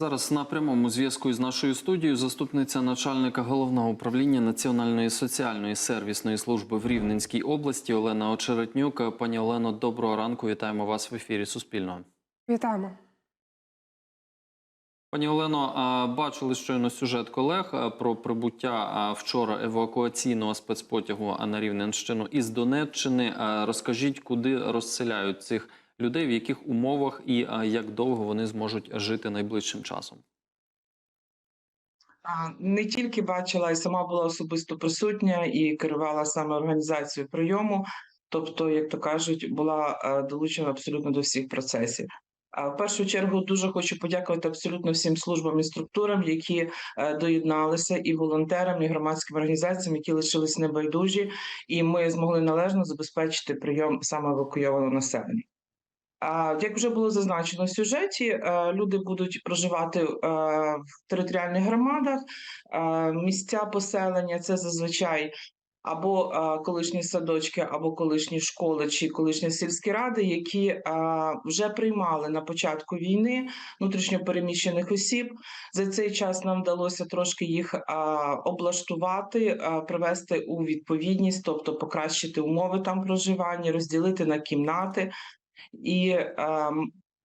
Зараз на прямому зв'язку із нашою студією заступниця начальника головного управління Національної соціальної сервісної служби в Рівненській області Олена Очеретнюк. Пані Олено, доброго ранку. Вітаємо вас в ефірі Суспільного. Вітаємо. Пані Олено, бачили щойно сюжет колег про прибуття вчора евакуаційного спецпотягу а, на Рівненщину із Донеччини. Розкажіть, куди розселяють цих людей, в яких умовах і як довго вони зможуть жити найближчим часом? Не тільки бачила, і сама була особисто присутня і керувала саме організацією прийому. Тобто, як то кажуть, була е, долучена абсолютно до всіх процесів. В першу чергу дуже хочу подякувати абсолютно всім службам і структурам, які е, доєдналися, і волонтерам, і громадським організаціям, які лишились небайдужі, і ми змогли належно забезпечити прийом саме евакуйованого населення. Як вже було зазначено в сюжеті, е, люди будуть проживати е, в територіальних громадах. Е, Місця поселення це зазвичай або колишні садочки, або колишні школи чи колишні сільські ради, які вже приймали на початку війни внутрішньопереміщених осіб. За цей час нам вдалося трошки їх облаштувати, привести у відповідність, тобто покращити умови там проживання, розділити на кімнати. І е,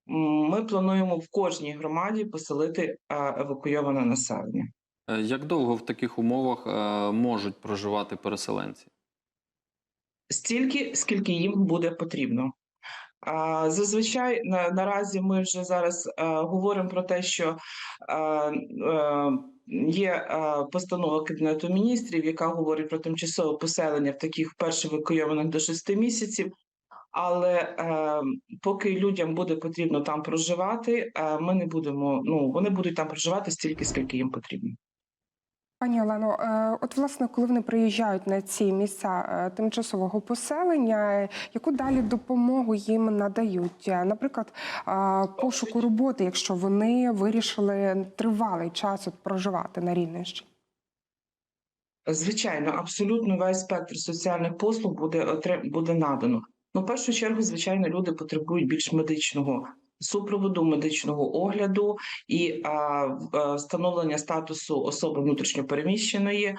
ми плануємо в кожній громаді поселити е, евакуйоване населення. Е, Як довго в таких умовах е, можуть проживати переселенці? Стільки, скільки їм буде потрібно. Зазвичай на, наразі ми вже зараз е, говоримо про те, що е, е, є е, постанова Кабінету міністрів, яка говорить про тимчасове поселення в таких вперше евакуйованих до 6 місяців. Але е, поки людям буде потрібно там проживати, е, ми не будемо. Ну вони будуть там проживати стільки, скільки їм потрібно. Пані Олено, е, от власне, коли вони приїжджають на ці місця е, тимчасового поселення, яку далі допомогу їм надають? Е, Наприклад, пошуку роботи, якщо вони вирішили тривалий час от проживати на Рівненщині? Звичайно, абсолютно весь спектр соціальних послуг буде буде надано. Ну, в першу чергу, звичайно, люди потребують більш медичного супроводу, медичного огляду і а, а, встановлення статусу особи внутрішньопереміщеної,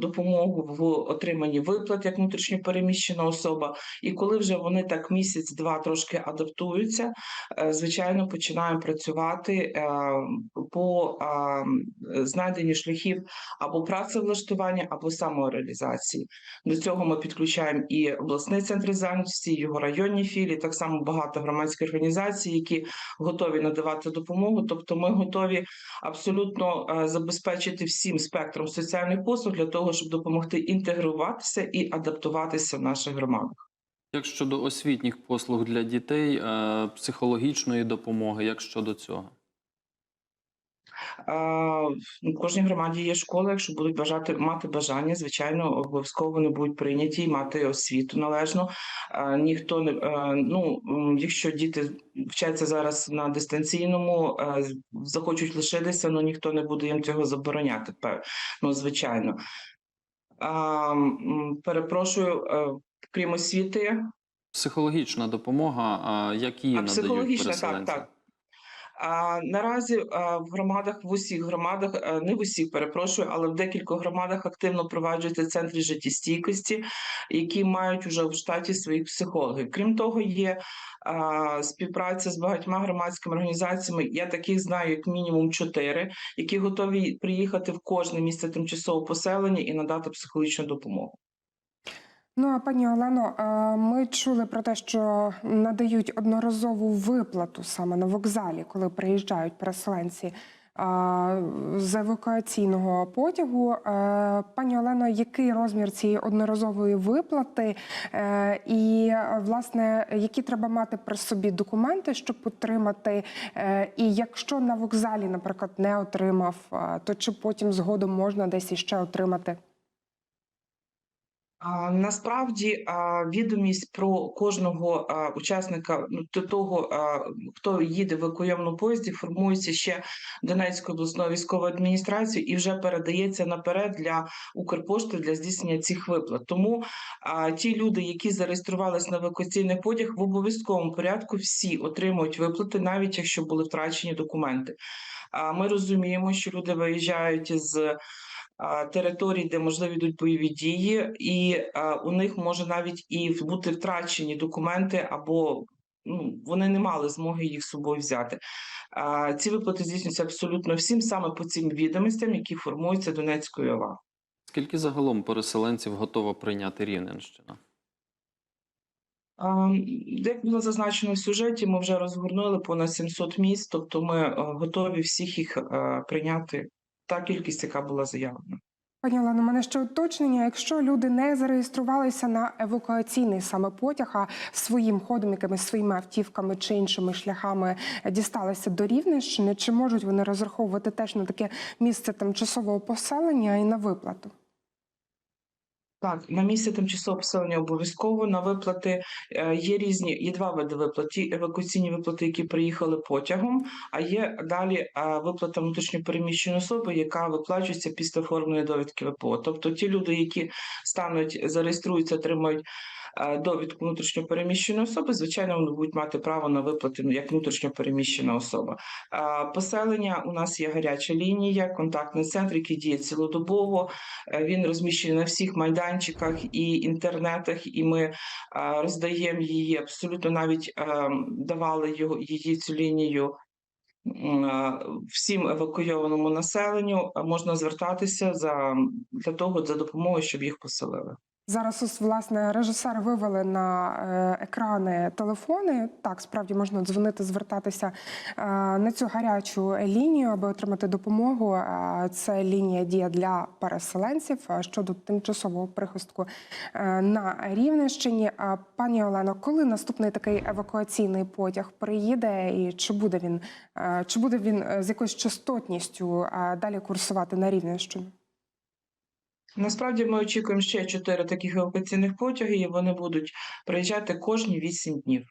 допомогу в отриманні виплат як внутрішньопереміщена особа. І коли вже вони так місяць-два трошки адаптуються, е, звичайно, починаємо працювати е, по знайденню шляхів або працевлаштування, або самореалізації. До цього ми підключаємо і обласний центр зайнятості, і його районні філії, так само багато громадських організацій, які готові надавати допомогу. Тобто, ми готові абсолютно е, забезпечити всім спектром соціальних послуг для того, щоб допомогти інтегруватися і адаптуватися в наших громадах. Як щодо освітніх послуг для дітей, е, психологічної допомоги, як щодо цього? А, В кожній громаді є школи. Якщо будуть бажати мати бажання, звичайно, обов'язково вони будуть прийняті і мати освіту належно. Ніхто не ну, якщо діти вчаться зараз на дистанційному, захочуть лишитися, ну ніхто не буде їм цього забороняти. Ну, звичайно. Перепрошую, крім освіти, Психологічна допомога, а як її а надають психологічна, так, так. Наразі в громадах, в усіх громадах, не в усіх перепрошую, але в декількох громадах активно впроваджуються центри життєстійкості, які мають уже в штаті своїх психологів. Крім того, є співпраця з багатьма громадськими організаціями. Я таких знаю як мінімум чотири, які готові приїхати в кожне місце тимчасового поселення і надати психологічну допомогу. Ну а пані Олено, ми чули про те, що надають одноразову виплату саме на вокзалі, коли приїжджають переселенці з евакуаційного потягу. Пані Олено, який розмір цієї одноразової виплати, Е, і власне які треба мати при собі документи, щоб отримати? Е, І якщо на вокзалі, наприклад, не отримав, то чи потім згодом можна десь іще отримати? Насправді відомість про кожного учасника ну, до того, хто їде в евакуйовному поїзді, формується ще Донецькою обласною військовою адміністрацією і вже передається наперед для Укрпошти для здійснення цих виплат. Тому ті люди, які зареєструвалися на евакуаційний потяг, в обов'язковому порядку всі отримують виплати, навіть якщо були втрачені документи. Ми розуміємо, що люди виїжджають з територій, де можливо йдуть бойові дії, і у них може навіть і бути втрачені документи, або ну, вони не мали змоги їх з собою взяти. А, ці виплати здійснюються абсолютно всім саме по цим відомостям, які формуються Донецькою ОВА. Скільки загалом переселенців готова прийняти Рівненщина? А, Як було зазначено в сюжеті, ми вже розгорнули понад 700 місць, тобто ми е, готові всіх їх е, прийняти та кількість, яка була заявлена. Пані Олено, мене ще уточнення. Якщо люди не зареєструвалися на евакуаційний саме потяг, а своїм ходом, якимись своїми автівками чи іншими шляхами дісталися до Рівненщини, чи можуть вони розраховувати теж на таке місце тимчасового поселення і на виплату? Так, на місці тимчасового поселення обов'язково на виплати е, є різні, є два види виплат. Ті евакуаційні виплати, які приїхали потягом, а є далі е, виплата внутрішньопереміщеної особи, яка виплачується після оформлення довідки ВПО. Тобто ті люди, які стануть, зареєструються, отримають довідку внутрішньопереміщеної особи, звичайно, вони будуть мати право на виплати ну, як внутрішньопереміщена особа. Е, Поселення у нас є гаряча лінія, контактний центр, який діє цілодобово. Е, Він розміщений на всіх майданчиках і інтернетах, і ми е, роздаємо її абсолютно навіть е, давали його її цю лінію. е, Всім евакуйованому населенню можна звертатися за для того за допомогою, щоб їх поселили. Зараз ось власне режисер вивели на е, екрани телефони. Так, справді можна дзвонити, звертатися е, на цю гарячу лінію, аби отримати допомогу. Е, Це лінія діє для переселенців щодо тимчасового прихистку на Рівненщині. Пані Олено, коли наступний такий евакуаційний потяг приїде, і чи буде він чи буде він з якоюсь частотністю далі курсувати на Рівненщину? Насправді ми очікуємо ще чотири таких евакуаційних потяги, і вони будуть приїжджати кожні вісім днів.